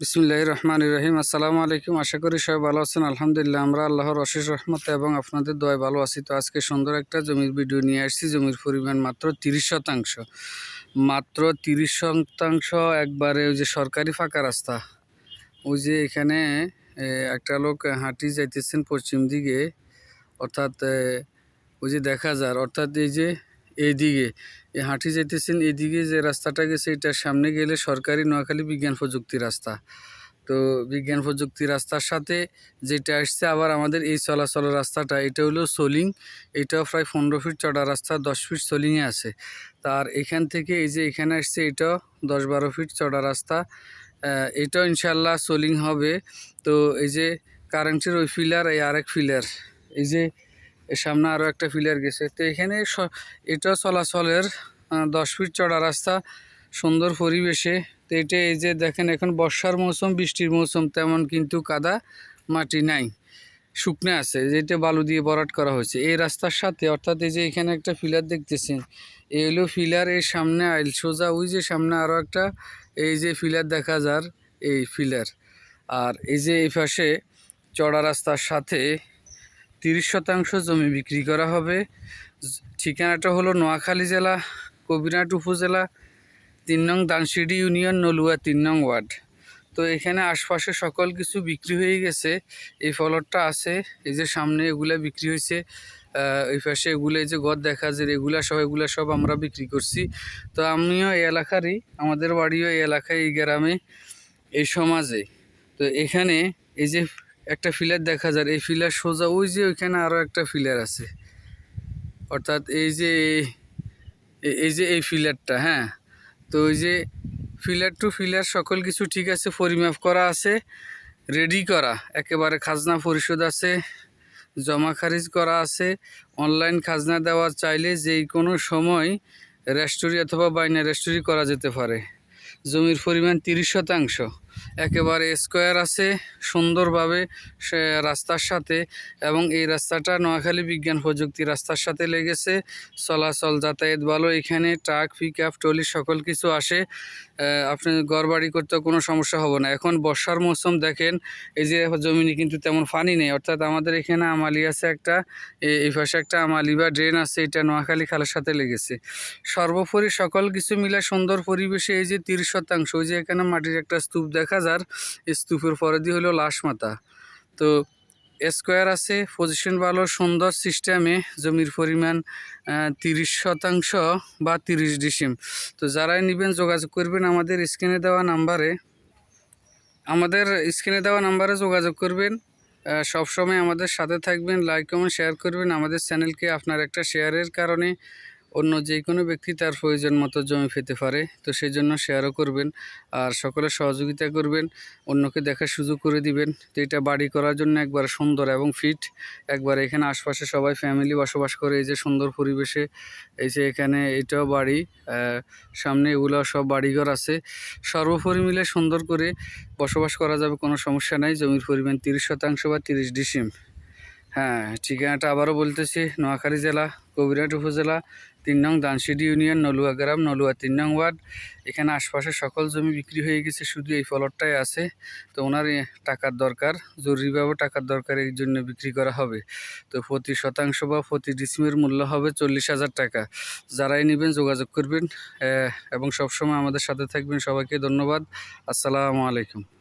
বিসমুল্লাহ রহমান রহিম। আসসালামু আলাইকুম। আশা করি সবাই ভালো আছেন। আলহামদুলিল্লাহ, আমরা আল্লাহর অশেষ রহমতে এবং আপনাদের দয় ভালো আছি। তো আজকে সুন্দর একটা জমির ভিডিও নিয়ে আসছি। জমির পরিমাণ মাত্র তিরিশ শতাংশ। মাত্র তিরিশ শতাংশ একবারে ওই যে সরকারি ফাঁকা রাস্তা। ওই যে এখানে একটা লোক হাঁটি যাইতেছেন পশ্চিম দিকে। অর্থাৎ ওই যে দেখা যার। অর্থাৎ এই যে এইদিকে এই হাঁটি যেতেছেন এদিকে যে রাস্তাটা গেছে, এটার সামনে গেলে সরকারি নোয়াখালী বিজ্ঞান প্রযুক্তি রাস্তা। তো বিজ্ঞান প্রযুক্তি রাস্তার সাথে যেটা আসছে আবার আমাদের এই চলাচল রাস্তাটা, এটা হলো সোলিং। এটাও প্রায় পনেরো ফিট চড়া রাস্তা, দশ ফিট সোলিংয়ে আছে। তার এখান থেকে এই যে এখানে আসছে, এটাও দশ বারো ফিট চড়া রাস্তা। এটাও ইনশাল্লাহ সোলিং হবে। তো এই যে কারেন্টের ওই ফিলার, এই আরেক ফিলার, এই যে এর সামনে আরও একটা ফিলার গেছে। তো এখানে এটা চলাচলের দশ ফিট চড়া রাস্তা, সুন্দর পরিবেশে। তো এটা এই যে দেখেন, এখন বর্ষার মৌসুম, বৃষ্টির মৌসুম, তেমন কিন্তু কাদা মাটি নাই। শুকনো আছে যেটা বালু দিয়ে ভরাট করা হয়েছে। এই রাস্তার সাথে, অর্থাৎ এই যে এখানে একটা ফিলার দেখতেছেন, এই হলো ফিলার, এর সামনে আইল সোজা, ওই যে সামনে আরও একটা, এই যে ফিলার দেখা যার, এই ফিলার। আর এই যে এই পাশে চড়া রাস্তার সাথে তিরিশ শতাংশ জমি বিক্রি করা হবে। ঠিকানাটা হলো নোয়াখালী জেলা, কবিরহাট উপজেলা, তিন নং দানসিডি ইউনিয়ন, নলুয়া তিন নং ওয়ার্ড। তো এখানে আশপাশে সকল কিছু বিক্রি হয়ে গেছে। এই ফলরটা আছে, এই যে সামনে এগুলা বিক্রি হয়েছে। এই পাশে এগুলো যে ঘর দেখা যায় এগুলা সব এগুলা সব আমরা বিক্রি করছি। তো আমিও এই এলাকারই, আমাদের বাড়িও এই এলাকায়, এই গ্রামে, এই সমাজে। তো এখানে এই যে একটা ফিলার দেখা যায়। এই ফিলার সোজা ওই যে ওইখানে আরও একটা ফিলার আছে। অর্থাৎ এই যে এই- যে এই ফিলারটা হ্যাঁ? তো ওই যে ফিলার টু ফিলার সকল কিছু ঠিক আছে, পরিমাপ করা আছে রেডি করা। একেবারে খাজনা পরিশোধ আছে, জমা খারিজ করা আছে। অনলাইন খাজনা দেওয়া চাইলে যেই কোনো সময় রেস্টোরি অথবা বাইনা রেস্টোরি করা যেতে পারে। জমির পরিমাণ তিরিশ শতাংশ। একেবারে স্কোয়ার আছে, সুন্দরভাবে সে রাস্তার সাথে এবং এই রাস্তাটা নোয়াখালী বিজ্ঞান প্রযুক্তি রাস্তার সাথে লেগেছে। চলাচল যাতায়াত ভালো, এখানে ট্রাক পিক আপ টলি সকল কিছু আসে। আপনি ঘর বাড়ি করতে কোনো সমস্যা হবে না। এখন বর্ষার মৌসুম, দেখেন, এই যে জমিনে কিন্তু তেমন পানি নেই। অর্থাৎ আমাদের এখানে আমালি আছে একটা এই পাশে একটা আমালি বা ড্রেন আছে, এটা নোয়াখালী খালের সাথে লেগেছে। সর্বোপরি সকল কিছু মিলে সুন্দর পরিবেশে এই যে তিরিশ শতাংশ, ওই যে এখানে মাটির একটা স্তূপ দেখা যার এই স্তূপের পরে দিয়ে হলো লাশ মাথা তো স্কোয়ার আছে পজিশন ভালো, সুন্দর সিস্টেমে জমির পরিমাণ তিরিশ শতাংশ বা তিরিশ ডিসিম। তো যারাই নেবেন যোগাযোগ করবেন আমাদের স্ক্রিনে দেওয়া নাম্বারে আমাদের স্ক্রিনে দেওয়া নাম্বারে যোগাযোগ করবেন। সবসময় আমাদের সাথে থাকবেন লাইক কমেন্ট শেয়ার করবেন। আমাদের চ্যানেলকে আপনার একটা শেয়ারের কারণে অন্য যে কোনো ব্যক্তি তার প্রয়োজন মতো জমি পেতে পারে, তো সেই জন্য শেয়ারও করবেন আর সকলে সহযোগিতা করবেন, অন্যকে দেখার সুযোগ করে দিবেন। তো এটা বাড়ি করার জন্য একবার সুন্দর এবং ফিট একবার এখানে আশপাশে সবাই ফ্যামিলি বসবাস করে, এই যে সুন্দর পরিবেশে, এই যে এখানে এটাও বাড়ি সামনে এগুলো সব বাড়িঘর আছে। সর্বোপরি মিলে সুন্দর করে বসবাস করা যাবে, কোনো সমস্যা নাই, জমির পরিমাণ তিরিশ শতাংশ বা তিরিশ ডিসিম। হ্যাঁ ঠিকানাটা আবারও বলতেছি, নোয়াখালী জেলা, কবিরহাট উপজেলা তিন নং দানসিডি ইউনিয়ন, নলুয়া গ্রাম, নলুয়া তিন নং ওয়ার্ড। এখানে আশপাশে সকল জমি বিক্রি হয়ে গেছে, শুধু এই ফলরটাই আছে। তো ওনার টাকার দরকার, জরুরিভাবে টাকার দরকার, এই জন্য বিক্রি করা হবে। তো প্রতি শতাংশ বা প্রতি ডিসিমের মূল্য হবে চল্লিশ হাজার টাকা। যারাই নেবেন যোগাযোগ করবেন এবং সবসময় আমাদের সাথে থাকবেন। সবাইকে ধন্যবাদ। আসসালামু আলাইকুম।